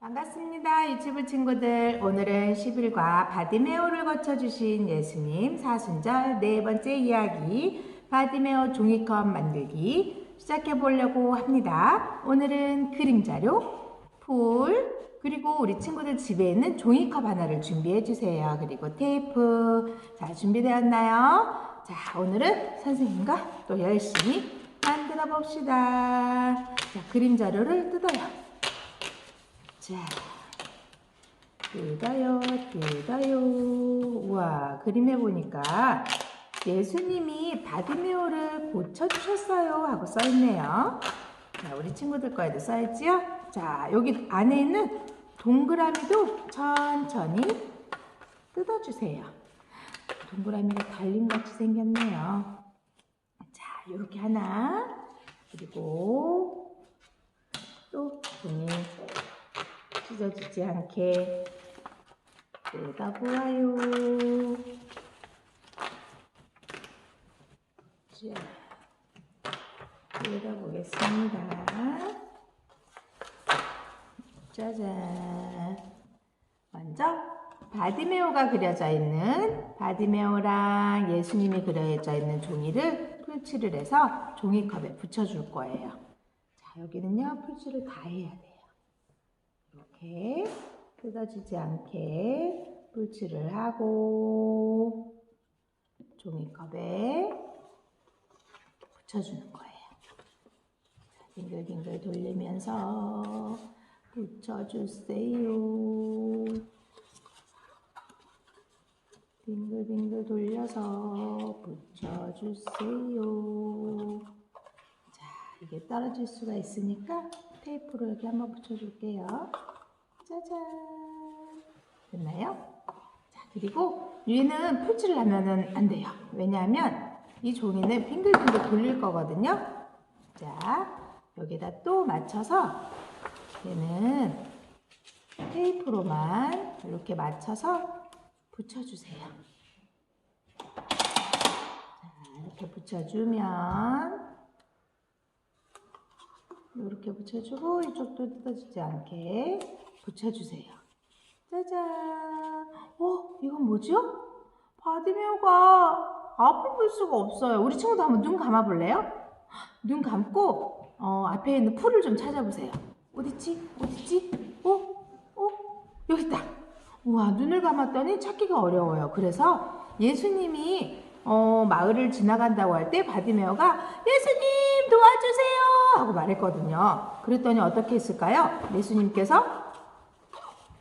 반갑습니다. 유튜브 친구들. 오늘은 10일과 바디메오를 거쳐주신 예수님 사순절 네 번째 이야기 바디메오 종이컵 만들기 시작해 보려고 합니다. 오늘은 그림 자료, 풀, 그리고 우리 친구들 집에 있는 종이컵 하나를 준비해 주세요. 그리고 테이프. 자, 준비되었나요? 자, 오늘은 선생님과 또 열심히 만들어 봅시다. 자, 그림 자료를 뜯어요. 자, 뜯어요, 뜯어요. 우와, 그림에 보니까 예수님이 바디메오를 고쳐주셨어요 하고 써있네요. 자, 우리 친구들 거에도 써있지요? 자, 여기 안에 있는 동그라미도 천천히 뜯어주세요. 동그라미가 달림같이 생겼네요. 자, 이렇게 하나, 그리고 또 종이 찢어지지 않게 뜯어보아요. 자, 뜯어보겠습니다. 짜잔. 먼저 바디메오가 그려져 있는 바디메오랑 예수님이 그려져 있는 종이를 풀칠을 해서 종이컵에 붙여줄 거예요. 자, 여기는요, 풀칠을 다 해야 돼요. 이렇게 뜯어지지 않게 풀칠을 하고 종이컵에 붙여주는 거예요. 자, 빙글빙글 돌리면서 붙여주세요. 빙글빙글 돌려서 붙여주세요. 자, 이게 떨어질 수가 있으니까 테이프로 여기 한번 붙여줄게요. 짜잔. 됐나요? 자, 그리고 위에는 풀칠을 하면은 안 돼요. 왜냐하면 이 종이는 빙글빙글 돌릴 거거든요. 자, 여기다 또 맞춰서 얘는 테이프로만 이렇게 맞춰서 붙여주세요. 자, 이렇게 붙여주면 이렇게 붙여주고 이쪽도 뜯어지지 않게 붙여주세요. 짜잔. 어, 이건 뭐죠? 바디메오가 앞을 볼 수가 없어요. 우리 친구도 한번 눈 감아볼래요? 눈 감고 어, 앞에 있는 풀을 좀 찾아보세요. 어딨지? 어딨지? 어? 어? 여기 있다. 우와, 눈을 감았더니 찾기가 어려워요. 그래서 예수님이 어, 마을을 지나간다고 할 때 바디메오가 예수님 도와주세요 하고 말했거든요. 그랬더니 어떻게 했을까요? 예수님께서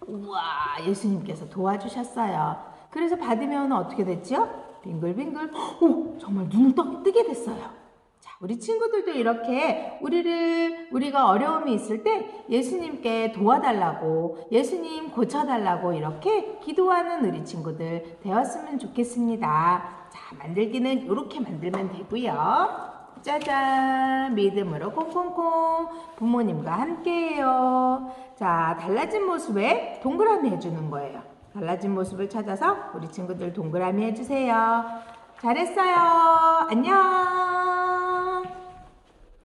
우와 예수님께서 도와주셨어요. 그래서 바디메오는 어떻게 됐죠? 빙글빙글 오 정말 눈을 떠, 뜨게 됐어요. 자 우리 친구들도 이렇게 우리를 우리가 어려움이 있을 때 예수님께 도와달라고 예수님 고쳐달라고 이렇게 기도하는 우리 친구들 되었으면 좋겠습니다. 자 만들기는 이렇게 만들면 되고요. 짜잔 믿음으로 콩콩콩 부모님과 함께해요. 자 달라진 모습에 동그라미 해주는 거예요. 달라진 모습을 찾아서 우리 친구들 동그라미 해주세요. 잘했어요. 안녕.